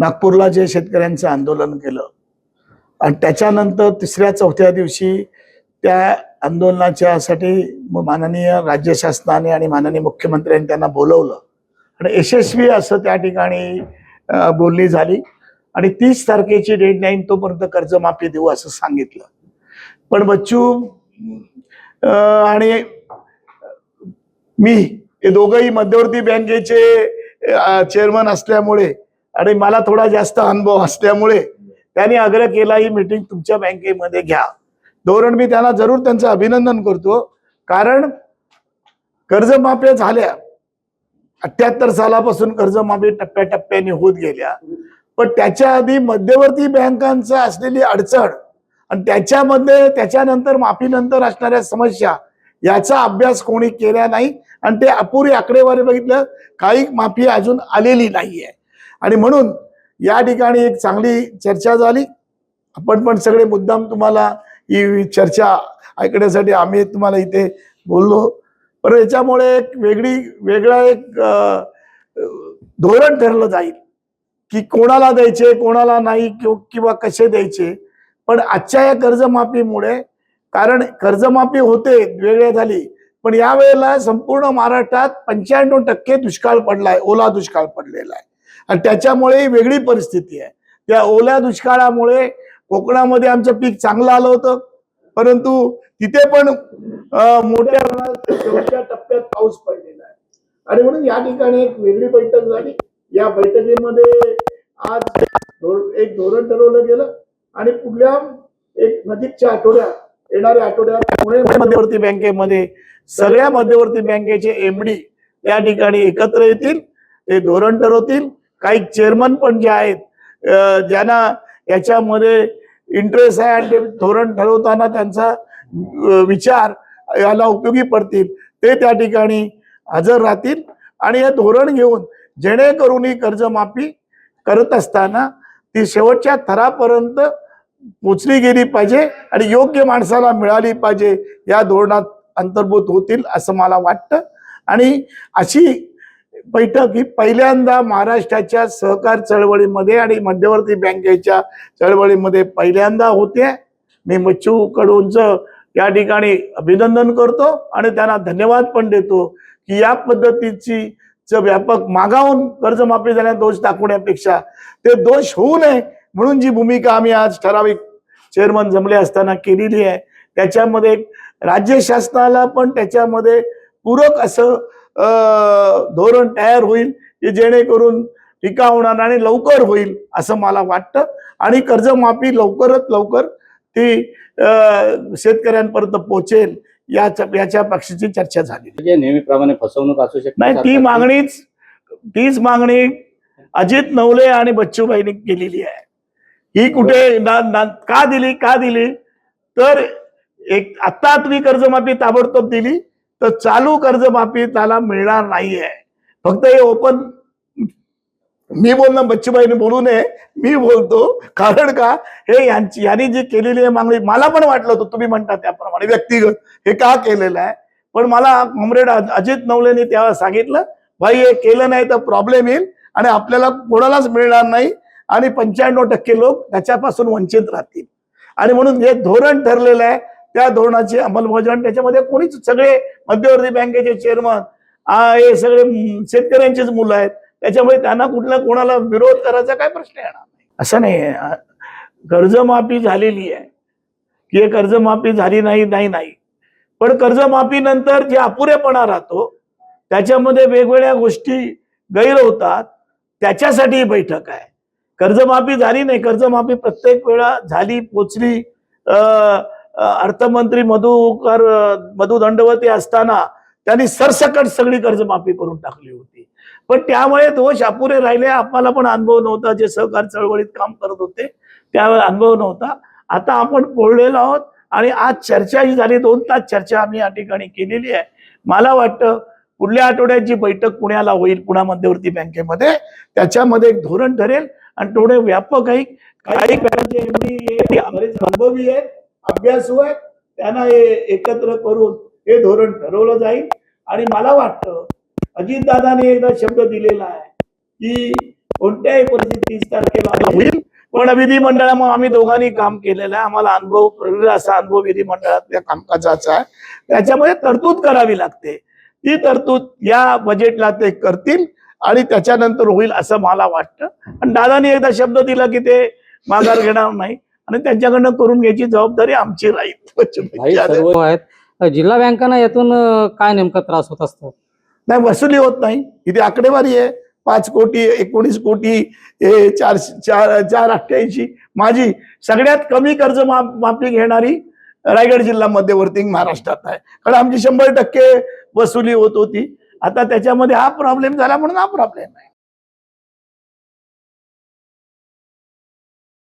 नागपूरला जे शेतकऱ्यांचं आंदोलन केलं. आणि त्याच्यानंतर तिसऱ्या चौथ्या दिवशी त्या आंदोलनाच्यासाठी माननीय राज्य शासनाने आणि माननीय मुख्यमंत्र्यांनी त्यांना बोलवलं. आणि यशस्वी असं त्या ठिकाणी बोलली बोलणी झाली. आणि तीस तारखेची डेडलाईन तोपर्यंत कर्जमाफी देऊ असं सांगितलं. पण बच्चू आणि मी हे दोघंही मध्यवर्ती बँकेचे चेअरमन असल्यामुळे आणि मला थोडा जास्त अनुभव असल्यामुळे त्यांनी आग्रह केला ही मीटिंग तुमच्या बँकेमध्ये घ्या. धोरण मी त्यांना जरूर त्यांचं अभिनंदन करतो. कारण कर्जमाफ्या झाल्या अठ्याहत्तर सालापासून कर्जमाफी टप्प्याटप्प्याने होत गेल्या. पण त्याच्या आधी मध्यवर्ती बँकांचं असलेली अडचण आणि त्याच्यामध्ये त्याच्यानंतर माफीनंतर असणाऱ्या समस्या याचा अभ्यास कोणी केला नाही. आणि ते अपुरी आकडेवारी बघितलं काही माफी अजून आलेली नाहीये. आणि म्हणून या ठिकाणी एक चांगली चर्चा झाली. आपण पण सगळे मुद्दाम तुम्हाला ही चर्चा ऐकण्यासाठी आम्ही तुम्हाला इथे बोललो. पण याच्यामुळे एक वेगळी वेगळा एक धोरण ठरलं जाईल की कोणाला द्यायचे कोणाला नाही किंवा- कसे द्यायचे. पण आजच्या या कर्जमाफीमुळे कारण कर्जमाफी होते वेगळ्या झाली. पण या वेळेला संपूर्ण महाराष्ट्रात पंच्याण्णव टक्के दुष्काळ पडलाय ओला दुष्काळ पडलेला आहे. आणि त्याच्यामुळे वेगळी परिस्थिती आहे. त्या ओल्या दुष्काळामुळे कोकणामध्ये आमचं पीक चांगलं आलं होतं. परंतु तिथे पण मोठ्या शेवटच्या टप्प्यात पाऊस पडलेला आहे. आणि म्हणून या ठिकाणी एक वेगळी बैठक झाली. या बैठकीमध्ये आज धोर- एक धोरण ठरवलं गेलं. आणि पुढल्या एक नजीकच्या आठवड्यात येणाऱ्या आठवड्यात पुणे मध्यवर्ती बँकेमध्ये सगळ्या मध्यवर्ती बँकेचे एमडी या ठिकाणी एकत्र येतील. ते धोरण ठरवतील. काही चेअरमन पण जे आहेत ज्यांना याच्यामध्ये इंटरेस्ट आहे आणि ते धोरण ठरवताना त्यांचा विचार याला उपयोगी पडतील. ते त्या ठिकाणी हजर राहतील आणि हे धोरण घेऊन जेणेकरून ही कर्जमाफी करत असताना ती शेवटच्या थरापर्यंत पोचली गेली पाहिजे आणि योग्य माणसाला मिळाली पाहिजे या धोरणात अंतर्भूत होतील असं मला वाटतं. आणि अशी बैठक ही पहिल्यांदा महाराष्ट्राच्या सहकार चळवळीमध्ये आणि मध्यवर्ती बँकेच्या चळवळीमध्ये पहिल्यांदा होते. मी मच्छू कडूंचं या ठिकाणी अभिनंदन करतो आणि त्यांना धन्यवाद पण देतो की या पद्धतीची च व्यापक मागावून कर्जमाफी झाल्या दोष दाखवण्यापेक्षा ते दोष होऊ नये म्हणून जी भूमिका आम्ही आज ठराविक चेअरमन जमले असताना केलेली आहे त्याच्यामध्ये राज्य शासनाला पण त्याच्यामध्ये पूरक असं धोरण तयार होईल की जेणेकरून टीका होणार आणि लवकर होईल असं मला वाटतं. आणि कर्जमाफी लवकरात लवकर ती शेतकऱ्यांपर्यंत पोहोचेल याच्या याच्या पक्षाची चर्चा झाली म्हणजे नेहमीप्रमाणे फसवणूक असू शकते नाही ती. मागणीच तीच मागणी अजित नवले आणि बच्चूबाईंनी केलेली आहे. ही कुठे ना- ना- का दिली का दिली? तर एक आता तुम्ही कर्जमाफी ताबडतोब दिली तर चालू कर्जमाफी त्याला मिळणार नाहीये. फक्त हे ओपन मी बोलणं बच्चूबाईने बोलू नये मी बोलतो. कारण का? हे यांची यांनी जी केलेली आहे मागणी मला पण वाटलं होतं तुम्ही म्हणता त्याप्रमाणे व्यक्तिगत. हे का केलेलं आहे? पण मला कॉम्रेड अजित नवलेने तेव्हा सांगितलं भाई हे केलं नाही तर प्रॉब्लेम येईल आणि आपल्याला कोणालाच मिळणार नाही आणि पंच्याण्णव टक्के लोक त्याच्यापासून वंचित राहतील. आणि म्हणून जे धोरण ठरलेलं आहे त्या धोरणाची अंमलबजावणी त्याच्यामध्ये कोणीच सगळे मध्यवर्ती बँकेचे चेअरमन हे सगळे शेतकऱ्यांचेच शेतकऱ्यांचीच मुलं आहेत. त्याच्यामुळे त्यांना कुठला कोणाला विरोध करायचा काय प्रश्न येणार नाही. असं नाही कर्जमाफी झालेली आहे. की हे कर्जमाफी झाली नाही नाही नाही. पण कर्जमाफी नंतर जे अपुरेपणा राहतो त्याच्यामध्ये वेगवेगळ्या गोष्टी गैर होतात. त्याच्यासाठी ही बैठक आहे. कर्जमाफी झाली नाही कर्जमाफी प्रत्येक वेळा झाली पोचली. अं, अर्थमंत्री मधुकर मधु दंडवती असताना त्यांनी सरसकट सगळी कर्जमाफी करून टाकली होती. पण त्यामुळे दोष अपुरे राहिले. आम्हाला पण अनुभव नव्हता जे सहकार चळवळीत काम करत होते त्यावेळेस अनुभव नव्हता. आता आपण पोळलेलो आहोत आणि आज चर्चा ही झाली. दोन तास चर्चा आम्ही या ठिकाणी केलेली आहे. मला वाटतं पुढल्या आठवड्यात जी बैठक पुण्याला होईल पुणा मध्यवर्ती बँकेमध्ये त्याच्यामध्ये एक धोरण ठरेल. आणि थोडे व्यापक आहे. काही अनुभवी आहेत. अभ्यास होय त्यांना हे एकत्र करून हे धोरण ठरवलं जाईल. आणि मला वाटतं अजितदादाने एकदा शब्द दिलेला आहे की कोणत्याही परिस्थितीत तीस तारखेला होईल. पण विधिमंडळामुळे आम्ही दोघांनी काम केलेलं आहे. आम्हाला अनुभव प्रवीण असा अनुभव विधिमंडळातल्या कामकाजाचा आहे. त्याच्यामध्ये तरतूद करावी लागते. ती तरतूद या बजेटला ते करतील आणि त्याच्यानंतर होईल असं मला वाटतं. आणि दादानी एकदा शब्द दिला की ते माघार घेणार नाही. आणि त्यांच्याकडनं करून घ्यायची जबाबदारी आमची राहील. सर्व आहेत. जिल्हा बँकांना यातून काय नेमका त्रास होत असतो? नाही वसुली होत नाही. इथे आकडेवारी आहे. पाच कोटी एकोणीस कोटी हे चार चार चार अठ्ठ्याऐंशी. माझी सगळ्यात कमी कर्ज माफ माफी घेणारी रायगड जिल्हा मध्यवर्ती महाराष्ट्रात आहे. कारण आमची शंभर टक्के वसुली होत होती. आता त्याच्यामध्ये हा प्रॉब्लेम झाला म्हणून हा प्रॉब्लेम आहे.